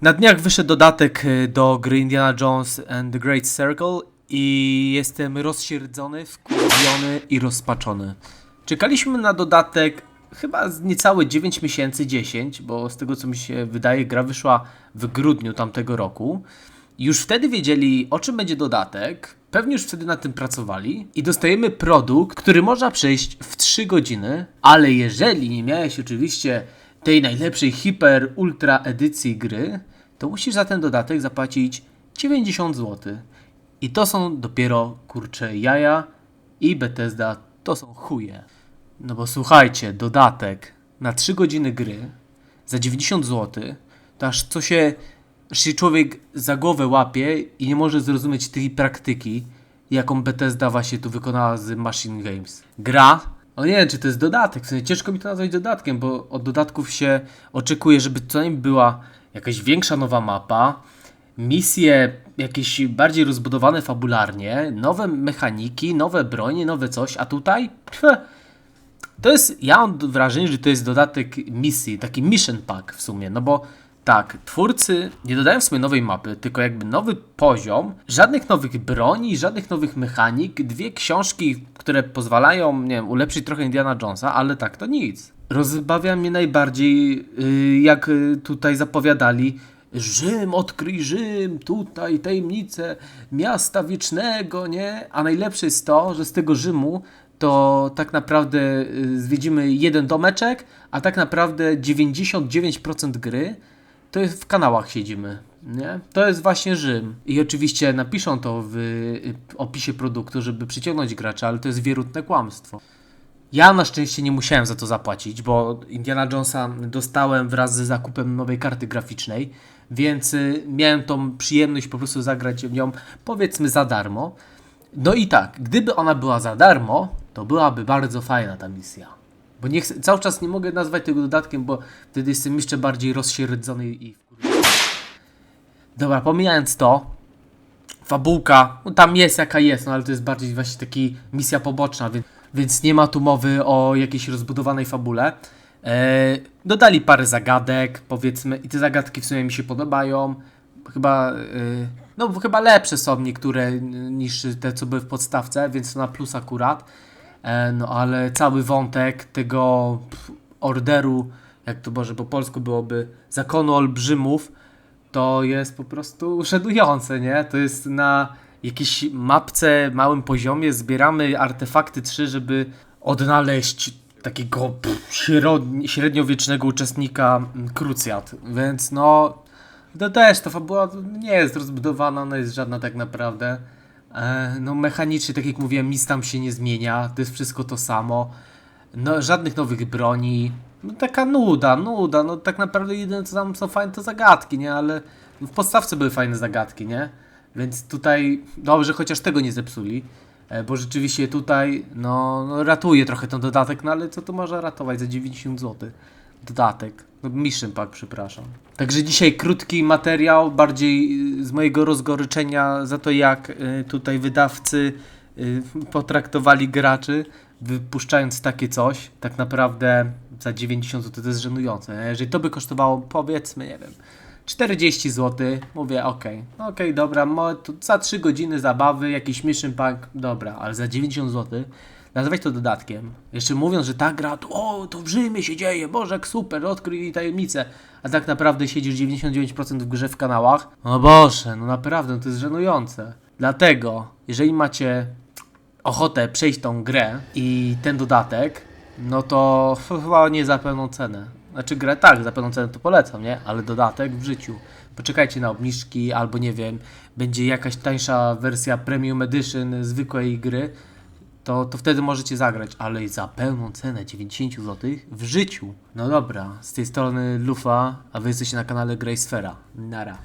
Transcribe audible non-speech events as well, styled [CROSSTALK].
Na dniach wyszedł dodatek y, do gry Indiana Jones and the Great Circle i jestem rozsierdzony, wkurwiony i rozpaczony. Czekaliśmy na dodatek chyba niecałe 9 miesięcy, 10, bo z tego co mi się wydaje, gra wyszła w grudniu tamtego roku. Już wtedy wiedzieli, o czym będzie dodatek, pewnie już wtedy nad tym pracowali i dostajemy produkt, który można przejść w 3 godziny, ale jeżeli nie miałeś oczywiście tej najlepszej hiper ultra edycji gry, to musisz za ten dodatek zapłacić 90 zł. I to są dopiero kurcze jaja i Bethesda to są chuje. No bo słuchajcie, dodatek na 3 godziny gry za 90 zł, to aż co się, aż się człowiek za głowę łapie i nie może zrozumieć tej praktyki, jaką Bethesda właśnie tu wykonała z Machine Games. Gra, o nie wiem czy to jest dodatek, w sensie ciężko mi to nazwać dodatkiem, bo od dodatków się oczekuje, żeby co najmniej była jakaś większa nowa mapa, misje jakieś bardziej rozbudowane fabularnie, nowe mechaniki, nowe bronie, nowe coś, a tutaj pfe, to jest, ja mam wrażenie, że to jest dodatek misji, taki mission pack w sumie, no bo tak, twórcy nie dodają w sumie nowej mapy, tylko jakby nowy poziom, żadnych nowych broni, żadnych nowych mechanik, dwie książki, które pozwalają, nie wiem, ulepszyć trochę Indiana Jonesa, ale tak to nic. Rozbawia mnie najbardziej, yy, jak yy, tutaj zapowiadali, Rzym, odkryj Rzym, tutaj tajemnice miasta wiecznego, nie? A najlepsze jest to, że z tego Rzymu to tak naprawdę y, zwiedzimy jeden domeczek, a tak naprawdę 99% gry to jest w kanałach siedzimy. Nie? To jest właśnie Rzym. I oczywiście napiszą to w y, opisie produktu, żeby przyciągnąć gracza, ale to jest wierutne kłamstwo. Ja na szczęście nie musiałem za to zapłacić, bo Indiana Jonesa dostałem wraz ze zakupem nowej karty graficznej, więc y, miałem tą przyjemność po prostu zagrać w nią powiedzmy za darmo. No i tak, gdyby ona była za darmo, to byłaby bardzo fajna ta misja. Bo nie chcę, cały czas nie mogę nazwać tego dodatkiem, bo wtedy jestem jeszcze bardziej rozsierdzony i. Dobra, pomijając to, fabułka, no tam jest jaka jest, no ale to jest bardziej właśnie taki misja poboczna, więc, więc nie ma tu mowy o jakiejś rozbudowanej fabule. E, dodali parę zagadek, powiedzmy, i te zagadki w sumie mi się podobają. Chyba, e, no chyba lepsze są niektóre niż te, co były w podstawce, więc to na plus akurat. E, no ale cały wątek tego orderu, jak to może po polsku byłoby, zakonu olbrzymów, to jest po prostu szedujące, nie? To jest na jakiejś mapce, małym poziomie, zbieramy artefakty 3, żeby odnaleźć takiego średniowiecznego uczestnika mm, krucjat. Więc no, to też ta fabuła nie jest rozbudowana, ona jest żadna tak naprawdę. E, no mechanicznie, tak jak mówiłem, nic tam się nie zmienia, to jest wszystko to samo. No, żadnych nowych broni. No, taka nuda, nuda. No tak naprawdę jedyne co tam są fajne to zagadki, nie? Ale w podstawce były fajne zagadki, nie? Więc tutaj dobrze, chociaż tego nie zepsuli. E, Bo rzeczywiście tutaj no, no ratuje trochę ten dodatek, no ale co to może ratować za 90 zł? Dodatek. No, Mission Pack, przepraszam. Także dzisiaj krótki materiał, bardziej y, z mojego rozgoryczenia za to, jak y, tutaj wydawcy y, potraktowali graczy, wypuszczając takie coś. Tak naprawdę za 90 zł to jest żenujące. Jeżeli to by kosztowało, powiedzmy, nie wiem, 40 zł, mówię okej, okej, dobra, mo, to za 3 godziny zabawy, jakiś mission pack, dobra, ale za 90 zł nazywać to dodatkiem, jeszcze mówiąc, że ta gra, to, o, to w Rzymie się dzieje, boże, jak super, odkryj tajemnicę, a tak naprawdę siedzisz 99% w grze w kanałach, no boże, no naprawdę, no to jest żenujące. Dlatego, jeżeli macie ochotę przejść tą grę i ten dodatek, no to [LAUGHS] chyba nie za pełną cenę. Znaczy grę tak, za pełną cenę to polecam, nie? Ale dodatek w życiu. Poczekajcie na obniżki, albo nie wiem, będzie jakaś tańsza wersja Premium Edition zwykłej gry, to, to wtedy możecie zagrać, ale za pełną cenę 90 zł w życiu. No dobra, z tej strony Lufa, a wy jesteście na kanale Grey Sfera. Nara.